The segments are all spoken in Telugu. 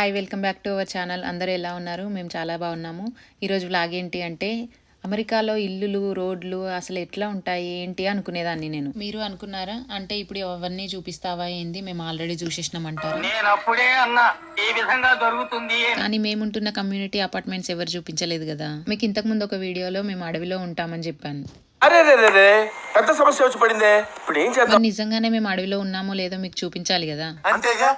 Hi welcome back to our channel అందరూ ఎలా ఉన్నారు? మేము చాలా బాగున్నాము. ఈరోజు వ్లాగ్ ఏంటి అంటే అమెరికాలో ఇల్లులు రోడ్లు అసలు ఎట్లా ఉంటాయి ఏంటి అనుకునేదాన్ని నేను. మీరు అనుకున్నారా? అంటే ఇప్పుడు అవన్నీ చూపిస్తావా ఏంది? మేము ఆల్రెడీ చూసేసినామంటారు నేను అప్పుడే అన్నా ఈ విధంగా జరుగుతుంది కానీ మేముంటున్న కమ్యూనిటీ అపార్ట్మెంట్స్ ఎవరు చూపించలేదు కదా. మీకు ఇంతకు ముందు ఒక వీడియోలో మేము అడవిలో ఉంటామని చెప్పాను. అరే రే రే రే పెద్ద సమస్య వచ్చి పడిందే. ఇప్పుడు ఏం చేద్దాం? మరి నిజంగానే మేము అడవిలో ఉన్నామో లేదో మీకు చూపించాలి కదా. అంతేగా?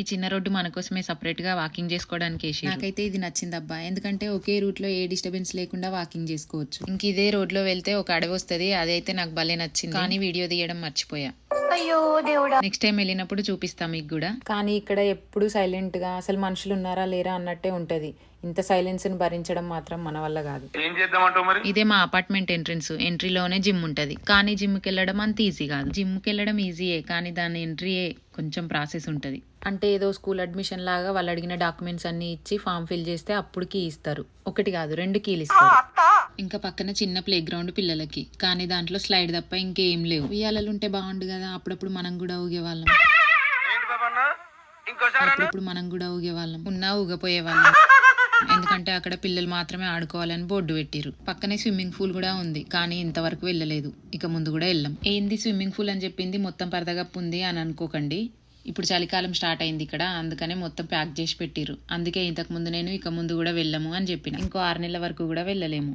ఈ చిన్న రోడ్డు మన కోసమే సపరేట్గా వాకింగ్ చేసుకోవడానికి నాకైతే ఇది నచ్చింది అబ్బా ఎందుకంటే ఒకే రూట్లో ఏ డిస్టర్బెన్స్ లేకుండా వాకింగ్ చేసుకోవచ్చు. ఇంక ఇదే రోడ్లో వెళ్తే ఒక అడవి వస్తుంది అదైతే నాకు భలే నచ్చింది. కానీ వీడియో తీయడం మర్చిపోయా. నెక్స్ట్ టైం వెళ్ళినప్పుడు చూపిస్తాం మీకు కూడా. కానీ ఇక్కడ ఎప్పుడు సైలెంట్గా అసలు మనుషులు ఉన్నారా లేరా అన్నట్టే ఉంటది. ఇంత సైలెన్స్ని భరించడం మాత్రం మన వల్ల కాదు. ఏం చేద్దామంటావు మరి? ఇదే మా అపార్ట్మెంట్ ఎంట్రన్స్ ఎంట్రీలోనే జిమ్ ఉంటది. కానీ జిమ్కి వెళ్ళడం అంత ఈజీ కాదు. జిమ్కి వెళ్ళడం ఈజీయే కానీ దాని ఎంట్రీయే కొంచెం ప్రాసెస్ ఉంటది. అంటే ఏదో స్కూల్ అడ్మిషన్ లాగా వాళ్ళు అడిగిన డాక్యుమెంట్స్ అన్ని ఇచ్చి ఫామ్ ఫిల్ చేస్తే అప్పుడు కీ ఇస్తారు. ఒకటి కాదు రెండు కీలు ఇస్తారు. ఇంకా పక్కన చిన్న ప్లే గ్రౌండ్ పిల్లలకి. కానీ దాంట్లో స్లైడ్ తప్ప ఇంకేం లేవు. ఉయ్యాలలు ఉంటే బాగుండు కదా అప్పుడప్పుడు మనం కూడా ఊగేవాళ్ళం అప్పుడప్పుడు మనం కూడా ఊగేవాళ్ళం ఉన్నా ఊగపోయేవాళ్ళం ఎందుకంటే అక్కడ పిల్లలు మాత్రమే ఆడుకోవాలని బోర్డు పెట్టిరు పక్కనే స్విమ్మింగ్ పూల్ కూడా ఉంది కానీ ఇంతవరకు వెళ్ళలేదు. ఇక ముందు కూడా వెళ్ళాం. ఏంది స్విమ్మింగ్ పూల్ అని చెప్పింది మొత్తం పరదగప్పు ఉంది అని అనుకోకండి. ఇప్పుడు చలికాలం స్టార్ట్ అయింది ఇక్కడ అందుకనే మొత్తం ప్యాక్ చేసి పెట్టిరు అందుకే ఇంతకు ముందు నేను ఇక ముందు కూడా వెళ్ళము అని చెప్పిన. ఇంకో ఆరు నెలల వరకు కూడా వెళ్ళలేము.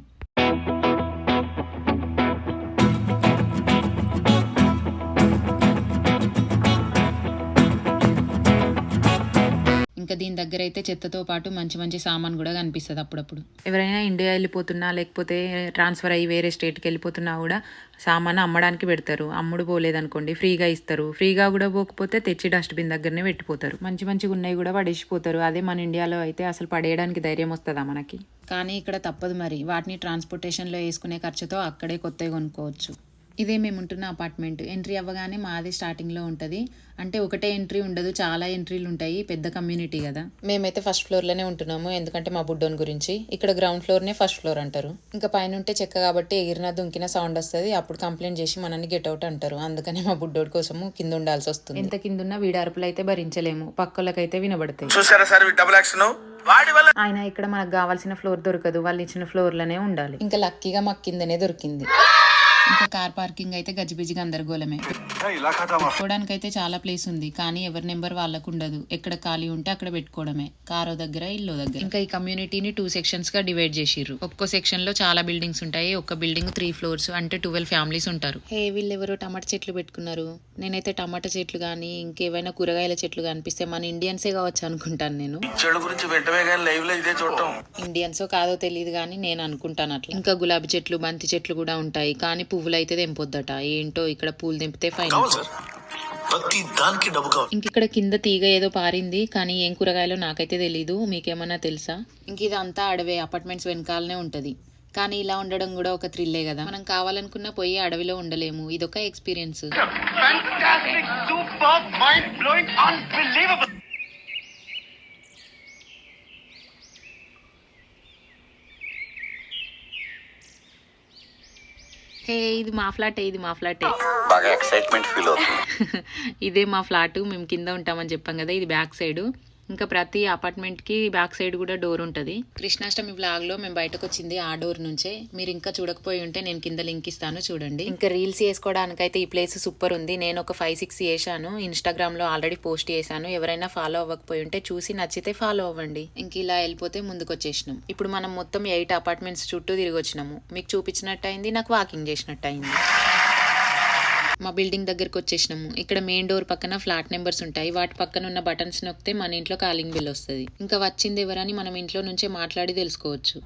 ఇంకా దీని దగ్గర అయితే చెత్తతో పాటు మంచి మంచి సామాన్ కూడా కనిపిస్తుంది అప్పుడప్పుడు. ఎవరైనా ఇండియా వెళ్ళిపోతున్నా లేకపోతే ట్రాన్స్ఫర్ అయ్యి వేరే స్టేట్కి వెళ్ళిపోతున్నా కూడా సామాన్ అమ్మడానికి పెడతారు. అమ్ముడు పోలేదనుకోండి ఫ్రీగా ఇస్తారు. ఫ్రీగా కూడా పోకపోతే తెచ్చి డస్ట్బిన్ దగ్గరనే పెట్టిపోతారు. మంచి మంచిగా ఉన్నాయి కూడా పడేసిపోతారు. అదే మన ఇండియాలో అయితే అసలు పడేయడానికి ధైర్యం వస్తుందా మనకి? కానీ ఇక్కడ తప్పదు మరి. వాటిని ట్రాన్స్పోర్టేషన్లో వేసుకునే ఖర్చుతో అక్కడే కొత్తవి కొనుక్కోవచ్చు. ఇదే మేము ఉంటున్న అపార్ట్మెంట్? ఎంట్రీ అవ్వగానే మాది స్టార్టింగ్లో ఉంటుంది. అంటే ఒకటే ఎంట్రీ ఉండదు చాలా ఎంట్రీలు ఉంటాయి పెద్ద కమ్యూనిటీ కదా. మేమైతే ఫస్ట్ ఫ్లోర్లోనే ఉంటున్నాము ఎందుకంటే మా బుడ్డోన్ గురించి. ఇక్కడ గ్రౌండ్ ఫ్లోర్నే ఫస్ట్ ఫ్లోర్ అంటారు. ఇంకా పైన ఉంటే చెక్క కాబట్టి ఎగిరినా దుంకిన సౌండ్ వస్తుంది. అప్పుడు కంప్లైంట్ చేసి మనల్ని గెట్ అవుట్ అంటారు. అందుకని మా బుడ్డోడి కోసము కింద ఉండాల్సి వస్తుంది. ఎంత కింద ఉన్న వీడారుపులు అయితే భరించలేము. పక్కలకైతే వినబడతాయి. చూసారా సార్ డబుల్ యాక్షన్? వాడి వల్ల ఆయన ఇక్కడ మనకు కావాల్సిన ఫ్లోర్ దొరకదు. వాళ్ళు ఇచ్చిన ఫ్లోర్లోనే ఉండాలి. ఇంకా లక్కీగా మాకు కిందనే దొరికింది. ఇంకా కార్ పార్కింగ్ అయితే గజిబిజి గందరగోళమే పెట్టుకోవడానికి అయితే చాలా ప్లేస్ ఉంది కానీ ఎవరి నెంబర్ వాళ్ళకు ఉండదు ఎక్కడ ఖాళీ ఉంటే అక్కడ పెట్టుకోవడమే. కారో దగ్గర ఇల్లు దగ్గర. ఇంకా ఈ కమ్యూనిటీని టూ సెక్షన్స్గా డివైడ్ చేసిర్రు. ఒక్కో సెక్షన్లో చాలా బిల్డింగ్స్ ఉంటాయి ఒక్క బిల్డింగ్ త్రీ ఫ్లోర్స్ అంటే ట్వెల్వ్ ఫ్యామిలీస్ ఉంటారు. హే వీళ్ళు ఎవరో టమాటా చెట్లు పెట్టుకున్నారు. నేనైతే టమాటా చెట్లు కానీ ఇంకేమైనా కూరగాయల చెట్లు కనిపిస్తే మన ఇండియన్సే కావచ్చు అనుకుంటాను నేను. ఇండియన్సో కాదో తెలియదు కానీ నేను అనుకుంటాను అట్లా. ఇంకా గులాబీ చెట్లు బంతి చెట్లు కూడా ఉంటాయి కానీ పువ్వులు అయితే తెంపొద్దట. ఏంటో ఇక్కడ పూలు తెంపితే ఫైన్ సార్. ప్రతి దానికి డబ్బు కావాలి. ఇంక ఇక్కడ కింద తీగ ఏదో పారింది కానీ ఏం కూరగాయలో నాకైతే తెలీదు. మీకేమన్నా తెలుసా? ఇంక ఇదంతా అడవే అపార్ట్మెంట్స్ వెనకాలనే ఉంటది. కానీ ఇలా ఉండడం కూడా ఒక థ్రిల్లే కదా. మనం కావాలనుకున్న పోయి అడవిలో ఉండలేము. ఇదొక ఎక్స్పీరియన్స్. హే ఇది మా ఫ్లాటే ఇది మా ఫ్లాటే. బాగా ఎక్సైట్మెంట్ ఫీల్ అవుతుంది. ఇదే మా ఫ్లాట్ మేము కింద ఉంటామని చెప్పాం కదా ఇది బ్యాక్ సైడ్. ఇంకా ప్రతి అపార్ట్మెంట్కి బ్యాక్ సైడ్ కూడా డోర్ ఉంటది. కృష్ణాష్టమి బ్లాగ్లో మేము బయటకు వచ్చింది ఆ డోర్ నుంచే. మీరు ఇంకా చూడకపోయి ఉంటే నేను కింద లింక్ ఇస్తాను చూడండి. ఇంకా రీల్స్ చేసుకోవడానికైతే ఈ ప్లేస్ సూపర్ ఉంది. నేను ఒక ఫైవ్ సిక్స్ చేశాను. ఇన్స్టాగ్రామ్లో ఆల్రెడీ పోస్ట్ చేశాను. ఎవరైనా ఫాలో అవ్వకపోయి ఉంటే చూసి నచ్చితే ఫాలో అవ్వండి. ఇంక ఇలా వెళ్ళిపోతే ముందుకు వచ్చేసినాం ఇప్పుడు మనం మొత్తం ఎయిట్ అపార్ట్మెంట్స్ చుట్టూ తిరిగి వచ్చినాము మీకు చూపించినట్టు అయింది నాకు వాకింగ్ చేసినట్టు అయింది మా బిల్డింగ్ దగ్గరికి వచ్చేసినాము. ఇక్కడ మెయిన్ డోర్ పక్కన ఫ్లాట్ నెంబర్స్ ఉంటాయి. వాటి పక్కన ఉన్న బటన్స్ నొక్కితే మన ఇంట్లో కాలింగ్ బిల్ వస్తుంది. ఇంకా వచ్చింది ఎవరని మనం ఇంట్లో నుంచే మాట్లాడి తెలుసుకోవచ్చు.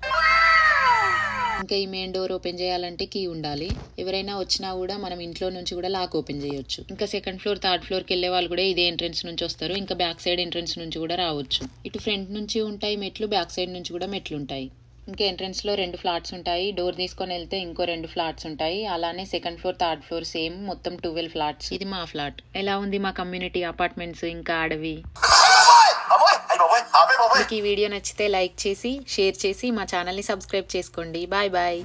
ఇంకా ఈ మెయిన్ డోర్ ఓపెన్ చేయాలంటే కీ ఉండాలి. ఎవరైనా వచ్చినా కూడా మనం ఇంట్లో నుంచి కూడా లాక్ ఓపెన్ చేయొచ్చు. ఇంకా సెకండ్ ఫ్లోర్ థర్డ్ ఫ్లోర్కి వెళ్ళే వాళ్ళు కూడా ఇదే ఎంట్రన్స్ నుంచి వస్తారు. ఇంకా బ్యాక్ సైడ్ ఎంట్రన్స్ నుంచి కూడా రావచ్చు. ఇటు ఫ్రంట్ నుంచి ఉంటాయి మెట్లు బ్యాక్ సైడ్ నుంచి కూడా మెట్లు ఉంటాయి. ఇంకా ఎంట్రన్స్లో రెండు ఫ్లాట్స్ ఉంటాయి. డోర్ తీసుకొని వెళ్తే ఇంకో రెండు ఫ్లాట్స్ ఉంటాయి. అలానే second floor third floor same మొత్తం ట్వెల్వ్ ఫ్లాట్స్. ఇది మా ఫ్లాట్. ఎలా ఉంది మా కమ్యూనిటీ అపార్ట్మెంట్స్ ఇంకా అడవి? మీకు ఈ వీడియో నచ్చితే లైక్ చేసి షేర్ చేసి మా ఛానల్ని సబ్స్క్రైబ్ చేసుకోండి. Bye bye.